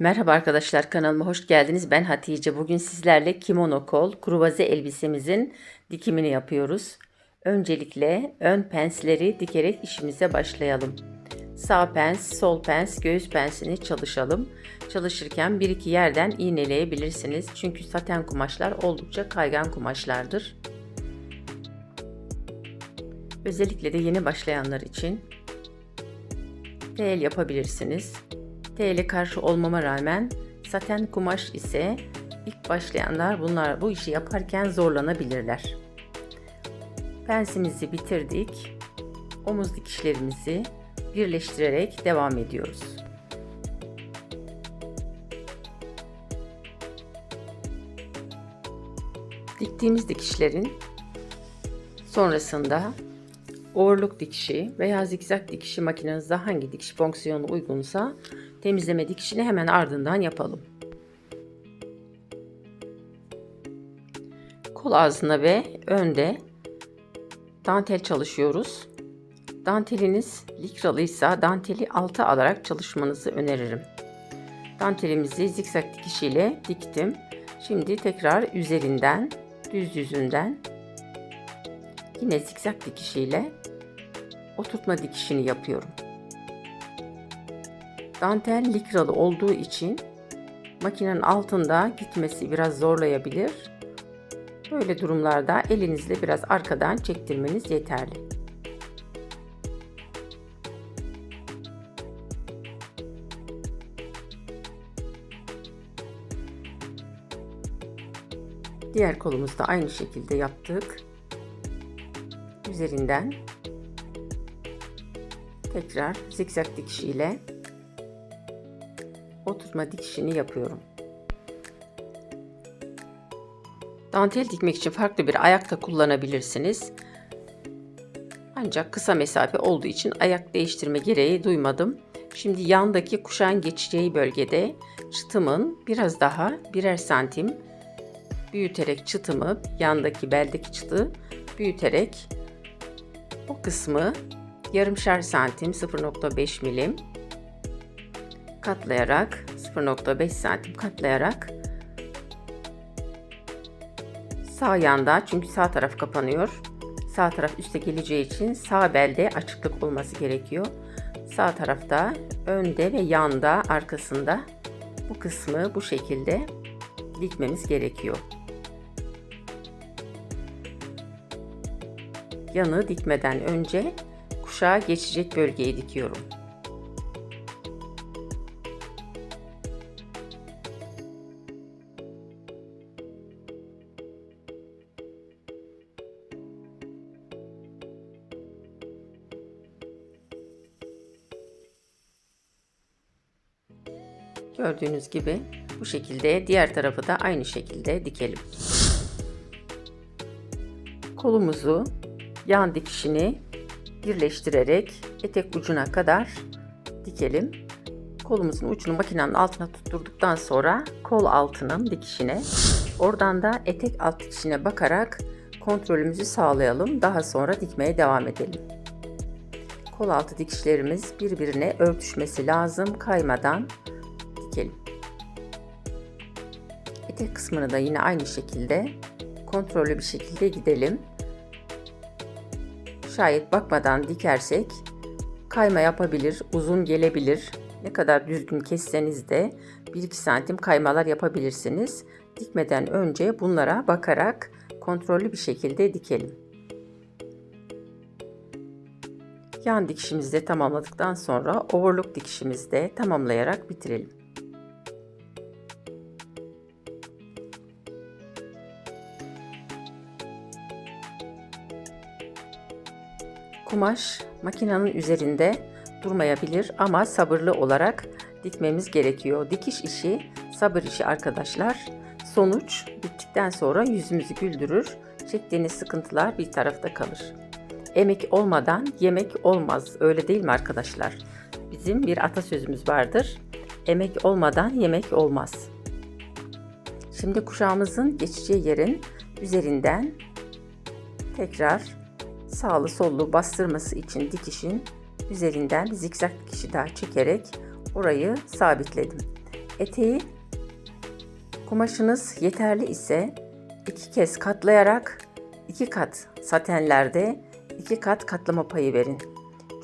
Merhaba arkadaşlar kanalıma hoş geldiniz. Ben Hatice. Bugün sizlerle kimono kol kruvaze elbisemizin dikimini yapıyoruz. Öncelikle ön pensleri dikerek işimize başlayalım. Sağ pens, sol pens, göğüs pensini çalışalım. Çalışırken bir iki yerden iğneleyebilirsiniz. Çünkü saten kumaşlar oldukça kaygan kumaşlardır. Özellikle de yeni başlayanlar için tel yapabilirsiniz. TL karşı olmama rağmen saten kumaş ise ilk başlayanlar bunlar bu işi yaparken zorlanabilirler. Pensimizi bitirdik. Omuz dikişlerimizi birleştirerek devam ediyoruz. Diktiğimiz dikişlerin sonrasında overlock dikişi veya zikzak dikişi makinenizde hangi dikiş fonksiyonu uygunsa temizleme dikişini hemen ardından yapalım. Kol ağzına ve önde dantel çalışıyoruz. Danteliniz likralıysa danteli alta alarak çalışmanızı öneririm. Dantelimizi zikzak dikişiyle diktim. Şimdi tekrar üzerinden düz yüzünden yine zikzak dikişiyle oturtma dikişini yapıyorum. Dantel likralı olduğu için makinenin altında gitmesi biraz zorlayabilir. Böyle durumlarda elinizle biraz arkadan çektirmeniz yeterli. Diğer kolumuzu da aynı şekilde yaptık. Üzerinden tekrar zikzak dikişiyle oturtma dikişini yapıyorum. Dantel dikmek için farklı bir ayak da kullanabilirsiniz. Ancak kısa mesafe olduğu için ayak değiştirme gereği duymadım. Şimdi yandaki kuşağın geçeceği bölgede çıtımın biraz daha birer santim büyüterek çıtımı, yandaki beldeki çıtı büyüterek bu kısmı yarımşar santim 0.5 milim katlayarak 0.5 santim katlayarak sağ yanda çünkü sağ taraf kapanıyor. Sağ taraf üste geleceği için sağ belde açıklık olması gerekiyor. Sağ tarafta önde ve yanda arkasında bu kısmı bu şekilde dikmemiz gerekiyor. Yanı dikmeden önce kuşağa geçecek bölgeyi dikiyorum. Gördüğünüz gibi bu şekilde diğer tarafı da aynı şekilde dikelim. Kolumuzu yan dikişini birleştirerek etek ucuna kadar dikelim. Kolumuzun ucunu makinenin altına tutturduktan sonra kol altının dikişine oradan da etek alt dikişine bakarak kontrolümüzü sağlayalım. Daha sonra dikmeye devam edelim. Kol altı dikişlerimiz birbirine örtüşmesi lazım kaymadan dikelim. Etek kısmını da yine aynı şekilde kontrollü bir şekilde gidelim. Şayet bakmadan dikersek kayma yapabilir, uzun gelebilir. Ne kadar düzgün kesseniz de 1-2 santim kaymalar yapabilirsiniz. Dikmeden önce bunlara bakarak kontrollü bir şekilde dikelim. Yan dikişimizi de tamamladıktan sonra overlock dikişimizi de tamamlayarak bitirelim. Kumaş makinenin üzerinde durmayabilir ama sabırlı olarak dikmemiz gerekiyor. Dikiş işi sabır işi arkadaşlar. Sonuç bittikten sonra yüzümüzü güldürür. Çektiğiniz sıkıntılar bir tarafta kalır. Emek olmadan yemek olmaz. Öyle değil mi arkadaşlar? Bizim bir atasözümüz vardır. Emek olmadan yemek olmaz. Şimdi kuşağımızın geçeceği yerin üzerinden tekrar sağlı sollu bastırması için dikişin üzerinden zikzak dikişi daha çekerek orayı sabitledim. Eteği kumaşınız yeterli ise iki kez katlayarak iki kat satenlerde iki kat katlama payı verin.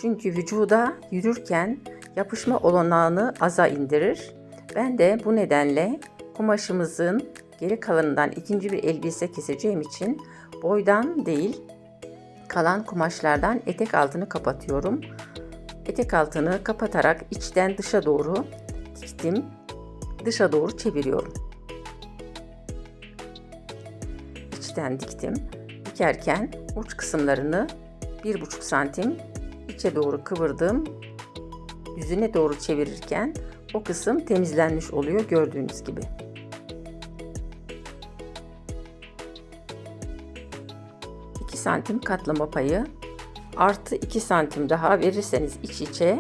Çünkü vücuda yürürken yapışma olanağını aza indirir. Ben de bu nedenle kumaşımızın geri kalanından ikinci bir elbise keseceğim için boydan değil kalan kumaşlardan etek altını kapatıyorum. Etek altını kapatarak içten dışa doğru diktim. Dışa doğru çeviriyorum. İçten diktim. Dikerken uç kısımlarını 1,5 santim içe doğru kıvırdım. Yüzüne doğru çevirirken o kısım temizlenmiş oluyor gördüğünüz gibi. Santim katlama payı artı 2 santim daha verirseniz iç içe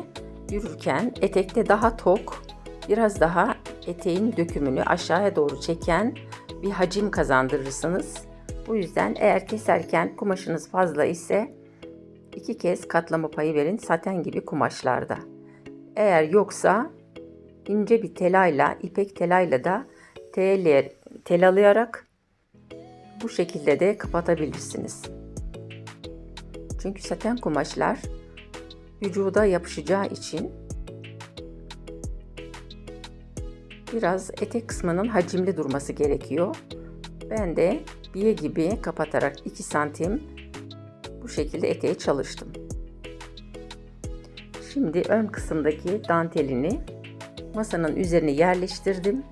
yürürken etekte daha tok, biraz daha eteğin dökümünü aşağıya doğru çeken bir hacim kazandırırsınız. Bu yüzden eğer keserken kumaşınız fazla ise iki kez katlama payı verin saten gibi kumaşlarda. Eğer yoksa ince bir telayla, ipek telayla da tel, telalayarak bu şekilde de kapatabilirsiniz. Çünkü saten kumaşlar vücuda yapışacağı için biraz etek kısmının hacimli durması gerekiyor. Ben de biye gibi kapatarak 2 santim bu şekilde eteği çalıştım. Şimdi ön kısımdaki dantelini masanın üzerine yerleştirdim.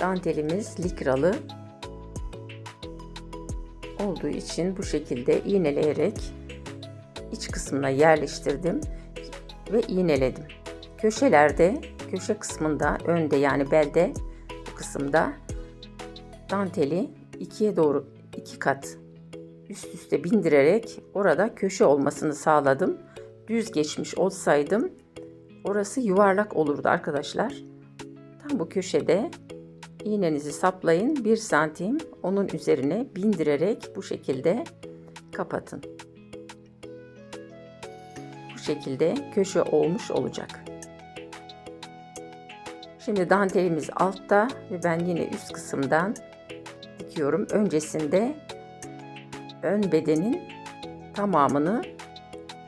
Dantelimiz likralı olduğu için bu şekilde iğneleyerek iç kısmına yerleştirdim ve iğneledim. Köşelerde, köşe kısmında, önde yani belde bu kısımda danteli ikiye doğru iki kat üst üste bindirerek orada köşe olmasını sağladım. Düz geçmiş olsaydım orası yuvarlak olurdu arkadaşlar. Tam bu köşede iğnenizi saplayın. 1 santim onun üzerine bindirerek bu şekilde kapatın şekilde köşe olmuş olacak. Şimdi dantelimiz altta ve ben yine üst kısımdan dikiyorum. Öncesinde ön bedenin tamamını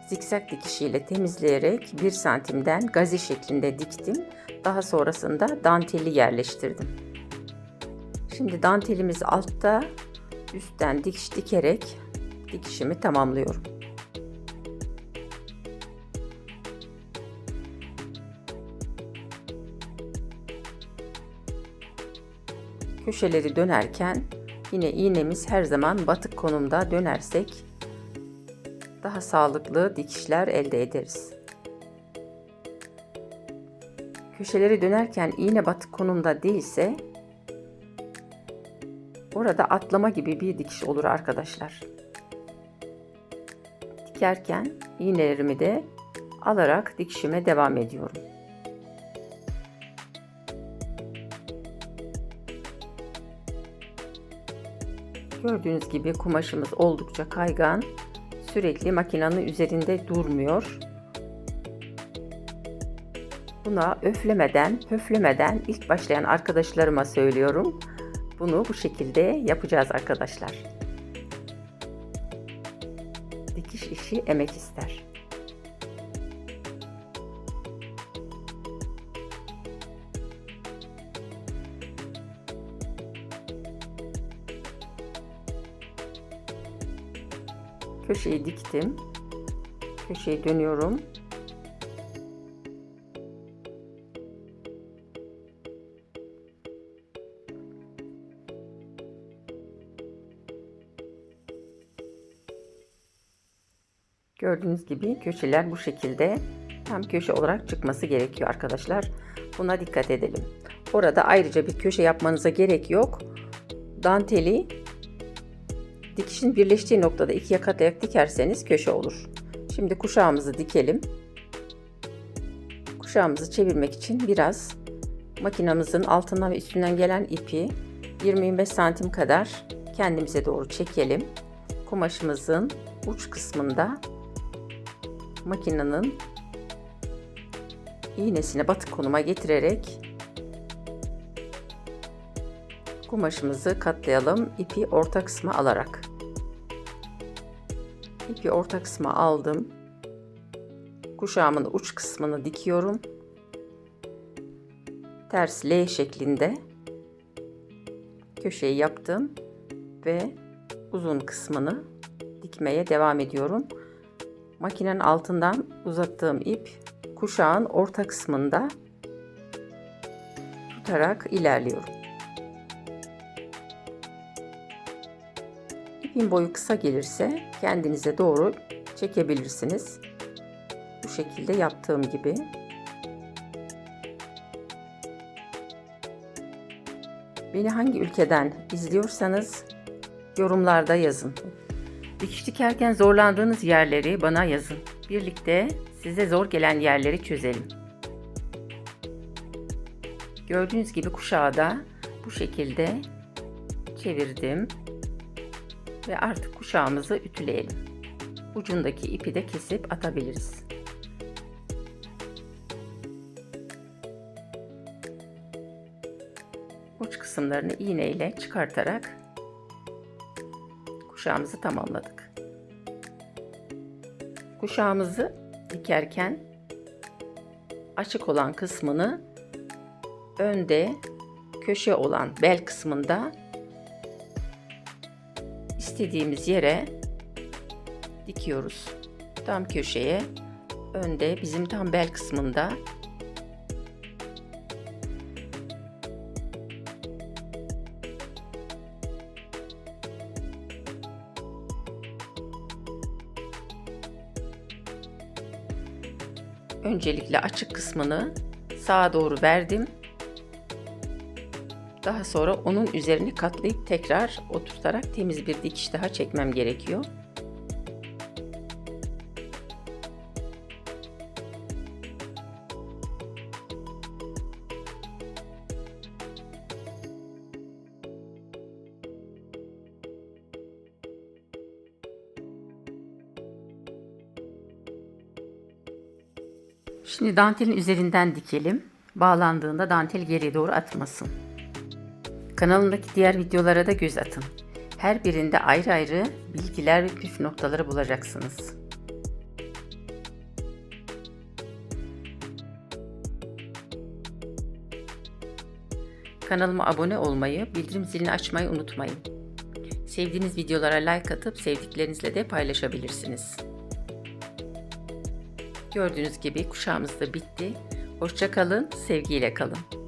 zikzak dikişiyle temizleyerek 1 santimden gazi şeklinde diktim. Daha sonrasında danteli yerleştirdim. Şimdi dantelimiz altta üstten dikiş dikerek dikişimi tamamlıyorum. Köşeleri dönerken yine iğnemiz her zaman batık konumda dönersek daha sağlıklı dikişler elde ederiz. Köşeleri dönerken iğne batık konumda değilse orada atlama gibi bir dikiş olur arkadaşlar. Dikerken iğnelerimi de alarak dikişime devam ediyorum. Gördüğünüz gibi kumaşımız oldukça kaygan. Sürekli makinenin üzerinde durmuyor. Buna öflemeden, pöflemeden ilk başlayan arkadaşlarıma söylüyorum. Bunu bu şekilde yapacağız arkadaşlar. Dikiş işi emek ister. Köşeyi diktim. Köşeyi dönüyorum. Gördüğünüz gibi köşeler bu şekilde tam köşe olarak çıkması gerekiyor arkadaşlar. Buna dikkat edelim. Orada ayrıca bir köşe yapmanıza gerek yok. Danteli Dikişin birleştiği noktada ikiye katlayarak dikerseniz köşe olur. Şimdi kuşağımızı dikelim. Kuşağımızı çevirmek için biraz makinamızın altından ve üstünden gelen ipi 20-25 santim kadar kendimize doğru çekelim. Kumaşımızın uç kısmında makinenin iğnesine batık konuma getirerek Kumaşımızı katlayalım ipi orta kısma alarak. İpi orta kısma aldım. Kuşağımın uç kısmını dikiyorum. Ters L şeklinde köşeyi yaptım ve uzun kısmını dikmeye devam ediyorum. Makinenin altından uzattığım ip kuşağın orta kısmında tutarak ilerliyorum. İpin boyu kısa gelirse kendinize doğru çekebilirsiniz. Bu şekilde yaptığım gibi. Beni hangi ülkeden izliyorsanız yorumlarda yazın. Dikiş dikerken zorlandığınız yerleri bana yazın. Birlikte size zor gelen yerleri çözelim. Gördüğünüz gibi kuşağı da bu şekilde çevirdim. Ve artık kuşağımızı ütüleyelim. Ucundaki ipi de kesip atabiliriz. Uç kısımlarını iğneyle çıkartarak kuşağımızı tamamladık. Kuşağımızı dikerken açık olan kısmını önde köşe olan bel kısmında istediğimiz yere dikiyoruz. Tam köşeye önde bizim tam bel kısmında Öncelikle açık kısmını sağa doğru verdim. Daha sonra onun üzerine katlayıp tekrar oturtarak temiz bir dikiş daha çekmem gerekiyor. Şimdi dantelin üzerinden dikelim. Bağlandığında dantel geriye doğru atmasın. Kanalımdaki diğer videolara da göz atın. Her birinde ayrı ayrı bilgiler ve püf noktaları bulacaksınız. Kanalıma abone olmayı, bildirim zilini açmayı unutmayın. Sevdiğiniz videolara like atıp sevdiklerinizle de paylaşabilirsiniz. Gördüğünüz gibi kuşağımız da bitti. Hoşça kalın, sevgiyle kalın.